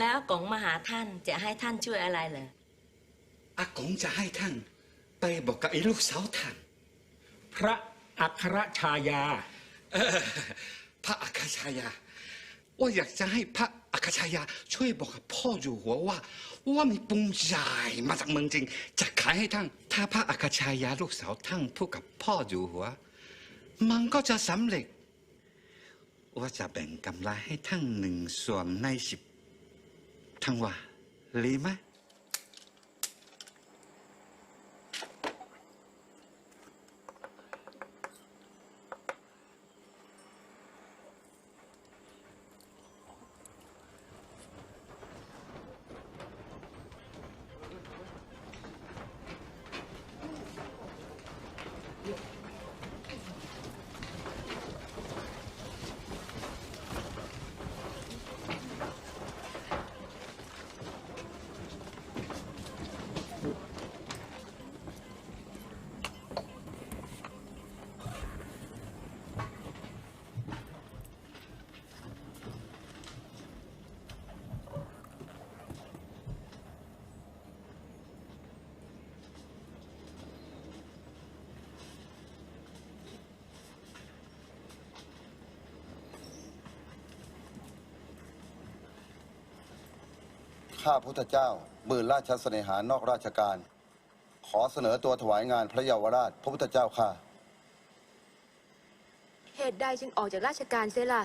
แล้วกงมาหาท่านจะให้ท่านช่วยอะไรเหรออากงจะให้ท่าน ไปบอกกับไอ้ลูกสาวท่าน พระอัครชายา เออพระอัครชายา ว่าอยากจะให้พระอัครชายา ช่วยบอกกับพ่ออยู่หัวว่า ว่ามีปุงใหญ่มาจากเมืองจริง จะขายให้ท่าน ถ้าพระอัครชายาลูกสาวท่านพูดกับพ่ออยู่หัว มันก็จะสำเร็จ ว่าจะแบ่งกำไรให้ท่านหนึ่งส่วนในสิบ ท่านว่ ข้าพุทธเจ้าหมื่นราชเสนหานอกราชการ ขอเสนอตัวถวายงานพระเยาวราช พระพุทธเจ้าข้าเหตุใดจึงออกจากราชการเสียล่ะ